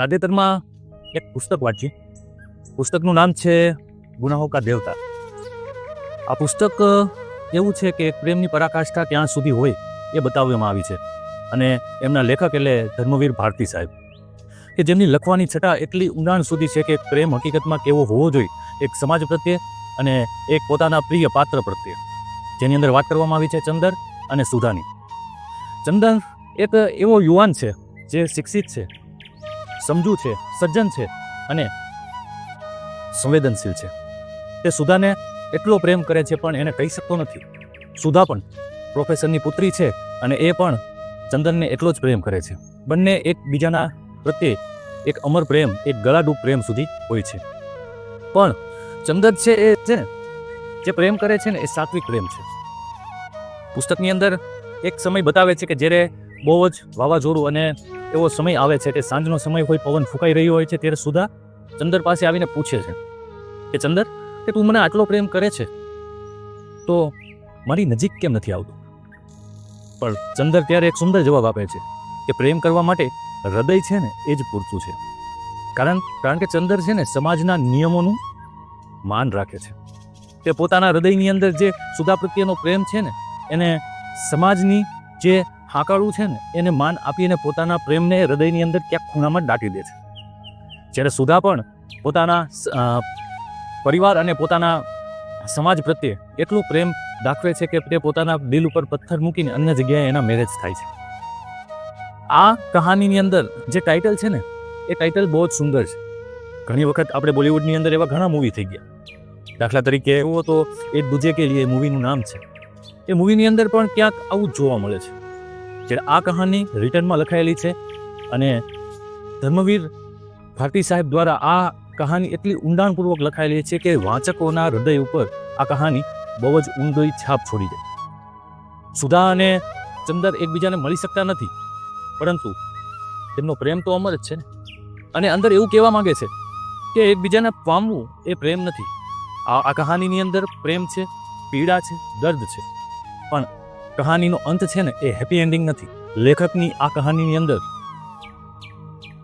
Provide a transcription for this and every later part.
તાજેતરમાં એક પુસ્તક વાંચ્યું. પુસ્તકનું નામ છે ગુનાહો કા દેવતા. આ પુસ્તક એવું છે કે પ્રેમની પરાકાષ્ઠા ક્યાં સુધી હોય એ બતાવવામાં આવી છે. અને એમના લેખક એટલે ધર્મવીર ભારતી સાહેબ. કે જેમની લખવાની છટા એટલી ઊંડાણ સુધી છે કે પ્રેમ હકીકતમાં કેવો હોવો જોઈએ, એક સમાજ પ્રત્યે અને એક પોતાના પ્રિય પાત્ર પ્રત્યે. જેની અંદર વાત કરવામાં આવી છે ચંદર અને સુધાની. ચંદન એક એવો યુવાન છે જે શિક્ષિત છે સમજુ છે, સજ્જન છે અને સંવેદનશીલ છે. તે સુધાને એટલો પ્રેમ કરે છે પણ એને કહી શકતો નથી. સુધા પણ પ્રોફેસરની પુત્રી છે અને એ પણ ચંદનને એટલો જ પ્રેમ કરે છે. બંને એકબીજાના પ્રત્યે એક અમર પ્રેમ, એક ગળાડૂબ પ્રેમ સુધી હોય છે. પણ ચંદન છે એ છે ને, જે પ્રેમ કરે છે ને એ સાત્વિક પ્રેમ છે. પુસ્તકની અંદર એક સમય બતાવે છે કે જ્યારે બહુ જ વાવાઝોડું અને એવો સમય આવે છે કે સાંજનો સમય હોય, પવન ફૂંકાઈ રહ્યો હોય છે, ત્યારે સુધા ચંદર પાસે આવીને પૂછે છે કે, ચંદર કે તું મને આટલો પ્રેમ કરે છે? તો મારી નજીક કેમ નથી આવતું? પણ ચંદર ત્યારે એક સુંદર જવાબ આપે છે કે, પ્રેમ કરવા માટે હૃદય છે ને, એ જ પૂરતું છે. કારણ કારણ કે ચંદર છે ને, સમાજના નિયમોનું માન રાખે છે. તે પોતાના હૃદયની અંદર જે સુધા પ્રત્યેનો પ્રેમ છે ને, એને સમાજની જે હાકાળું છે ને, એને માન આપીને પોતાના પ્રેમને હૃદયની અંદર ક્યાંક ખૂણામાં દાટી દે છે. જ્યારે સુધા પણ પોતાના પરિવાર અને પોતાના સમાજ પ્રત્યે એટલું પ્રેમ દાખવે છે કે તે પોતાના દિલ ઉપર પથ્થર મૂકીને અન્ય જગ્યાએ એના મેરેજ થાય છે. આ કહાનીની અંદર જે ટાઇટલ છે ને, એ ટાઇટલ બહુ જ સુંદર છે. ઘણી વખત આપણે બોલિવૂડની અંદર એવા ઘણા મૂવી થઈ ગયા. દાખલા તરીકે એવો તો એ દુજે કે લીએ મૂવીનું નામ છે. એ મૂવીની અંદર પણ ક્યાંક આવું જોવા મળે છે. જ્યારે આ કહાની રિટર્નમાં લખાયેલી છે અને ધર્મવીર ભારતી સાહેબ દ્વારા આ કહાની એટલી ઊંડાણપૂર્વક લખાયેલી છે કે વાંચકોના હૃદય ઉપર આ કહાની બહુ જ ઊંડી છાપ છોડી જાય સુધા અને ચંદર એકબીજાને મળી શકતા નથી, પરંતુ તેમનો પ્રેમ તો અમર જ છે ને. અને અંદર એવું કહેવા માંગે છે કે એકબીજાને પામવું એ પ્રેમ નથી. આ આ કહાનીની અંદર પ્રેમ છે, પીડા છે, દર્દ છે. પણ કહાનીનો અંત છે ને એ હેપી એન્ડિંગ નથી. લેખકની આ કહાનીની અંદર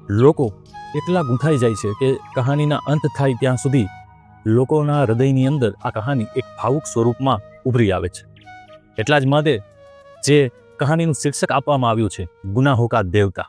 લોકો એટલા ગૂંથાઈ જાય છે કે કહાનીના અંત થાય ત્યાં સુધી લોકોના હૃદયની અંદર આ કહાની એક ભાવુક સ્વરૂપમાં ઉભરી આવે છે. એટલા જ માટે જે કહાનીનું શીર્ષક આપવામાં આવ્યું છે, ગુનાહોકા દેવતા.